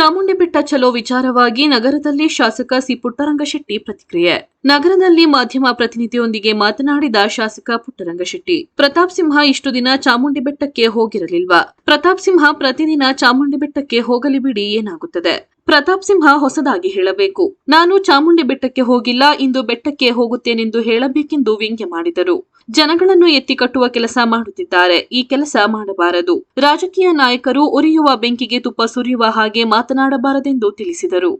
ಚಾಮುಂಡಿ ಬೆಟ್ಟ ಚಲೋ ವಿಚಾರವಾಗಿ ನಗರದಲ್ಲಿ ಶಾಸಕ ಸಿ ಪುಟ್ಟರಂಗಶೆಟ್ಟಿ ಪ್ರತಿಕ್ರಿಯೆ. ನಗರದಲ್ಲಿ ಮಾಧ್ಯಮ ಪ್ರತಿನಿಧಿಯೊಂದಿಗೆ ಮಾತನಾಡಿದ ಶಾಸಕ ಪುಟ್ಟರಂಗಶೆಟ್ಟಿ, ಪ್ರತಾಪ್ ಸಿಂಹ ಇಷ್ಟು ದಿನ ಚಾಮುಂಡಿ ಬೆಟ್ಟಕ್ಕೆ ಹೋಗಿರಲಿಲ್ವಾ? ಪ್ರತಾಪ್ ಸಿಂಹ ಪ್ರತಿದಿನ ಚಾಮುಂಡಿ ಬೆಟ್ಟಕ್ಕೆ ಹೋಗಲಿ ಬಿಡಿ, ಏನಾಗುತ್ತದೆ? ಪ್ರತಾಪ್ ಸಿಂಹ ಹೊಸದಾಗಿ ಹೇಳಬೇಕು. ನಾನು ಚಾಮುಂಡಿ ಬೆಟ್ಟಕ್ಕೆ ಹೋಗಿಲ್ಲ, ಇಂದು ಬೆಟ್ಟಕ್ಕೆ ಹೋಗುತ್ತೇನೆಂದು ಹೇಳಬೇಕೆಂದು ವ್ಯಂಗ್ಯ ಮಾಡಿದರು. ಜನಗಳನ್ನು ಎತ್ತಿ ಕಟ್ಟುವ ಕೆಲಸ ಮಾಡುತ್ತಿದ್ದಾರೆ, ಈ ಕೆಲಸ ಮಾಡಬಾರದು. ರಾಜಕೀಯ ನಾಯಕರು ಉರಿಯುವ ಬೆಂಕಿಗೆ ತುಪ್ಪ ಸುರಿಯುವ ಹಾಗೆ ಮಾತನಾಡಬಾರದೆಂದು ತಿಳಿಸಿದರು.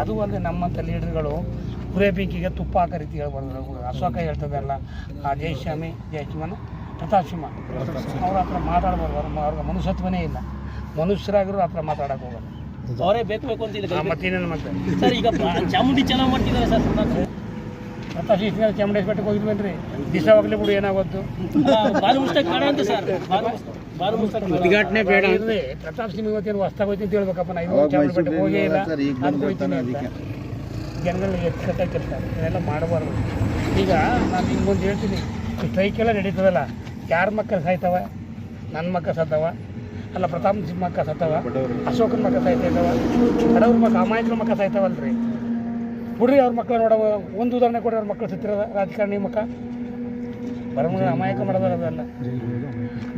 ಅದು ಲೀಡರ್ಗಳು ಪ್ರತಾಪ್ ಸಿಂಹ ಅವ್ರ ಹತ್ರ ಮಾತಾಡ್ಬಾರ್ದು ಅವ್ರ ಅವ್ರಿಗೆ ಮನುಷ್ಯತ್ವನೇ ಇಲ್ಲ. ಮನುಷ್ಯರಾಗಿರೋ ಹತ್ರ ಮಾತಾಡಕ್ಕೆ ಹೋಗಲ್ಲ. ಅವರೇ ಬೇಕು ಬೇಕು ಅಂತ ಆ, ಮತ್ತೇನೇನು ಮತ್ತೆ ಸರ್ ಈಗ ಚಾಮುಂಡಿ ಚೆನ್ನಾಗಿ ಮಾಡ್ತಿದ್ದಾರೆ ಸರ್ ಪ್ರತಾಪ್ ಸಿಂಹ ಹೋಗಿದ್ವಿ ಅಂದ್ರೆ ಹೋಗಿದ್ವೇನ್ರಿ? ದಿವಸ ಹೋಗ್ಲಿ ಬಿಡು ಏನಾಗೋದು ಬಾಲು ಮುಸ್ತಕ್ ಬೇಡ ಅಂತ ಸರ್. ಬಾಲು ಮುಸ್ತಕ್-. ಉದ್ಘಾಟನೆ ಬೇಡ ಇರಲಿ ಪ್ರತಾಪ್ ಸಿಂಹ ಇವತ್ತೇನು ಹೊಸ್ತಾಗ ಹೋಯ್ತು ಅಂತ ಹೇಳ್ಬೇಕಪ್ಪ ನಾ ಇವಾಗ ಚಾಮುಂಡಿ ಹೋಗೇ ಇಲ್ಲ. ಅದು ಹೋಯ್ತೀನಿ ಅಂತ. ಜನಗಳಿಗೆ ಎಚ್ಚರಿಕೆರ್ತಾರೆ ಇದೆಲ್ಲ ಮಾಡಬಾರ್ದು. ಈಗ ನಾನು ಹಿಂಗೊಂದು ಹೇಳ್ತೀನಿ. ಈ ಸ್ಟ್ರೈಕ್ ಎಲ್ಲ ನಡೀತದಲ್ಲ? ಯಾರ ಮಕ್ಕಳು ಸಾಯ್ತವ? ನನ್ನ ಮಕ್ಕಳು ಸತ್ತವ ಅಲ್ಲ ಪ್ರತಾಪ್ ಸಿಂಗ್ ಮಕ್ಕ ಸತ್ತವ ಅಶೋಕನ ಮಕ್ಕ ಸಾಯ್ತಾಯಿದ್ದಾವ ಬಡವ್ರ ಮಕ್ಕ ಅಮಾಯಕರ ಮಕ್ಕ ಸಾಯ್ತಾವಲ್ರಿ? ಬಿಡ್ರಿ ಅವ್ರ ಮಕ್ಕಳು ನೋಡವ ಒಂದು ಉದಾಹರಣೆ ಕೊಡಿ ಅವ್ರ ಮಕ್ಕಳು ಸತ್ತಿರದ ರಾಜಕಾರಣಿ ಮಕ್ಕ ಬರಮಗ ಅಮಾಯಕ ಮಾಡೋದಲ್ಲ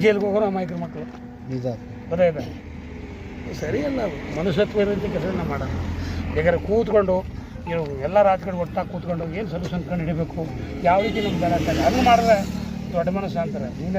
ಜೈಲಿಗೆ ಹೋಗೋರು ಅಮಾಯಕರ ಮಕ್ಕಳು ಗೊತ್ತಾಯ್ತಾ? ಸರಿ ಅಲ್ಲ ಮನುಷ್ಯತ್ವ ಇರೋಂಥ ಕೆಲಸ ಮಾಡೋದು ಬೇಕಾದ್ರೆ ಕೂತ್ಕೊಂಡು ಎಲ್ಲ ರಾಜಕಾರಣ ಒಟ್ಟಾಗಿ ಕೂತ್ಕೊಂಡು ಏನು ಸೊಲ್ಯೂಷನ್ ಕಂಡು ಹಿಡಿಬೇಕು ಯಾವ ರೀತಿ ನಮ್ಗೆ ಬೇಡ ಅದು ಮಾಡಿದ್ರೆ ದೊಡ್ಡ ಮನಸ್ಸು ಅಂತಾರೆ.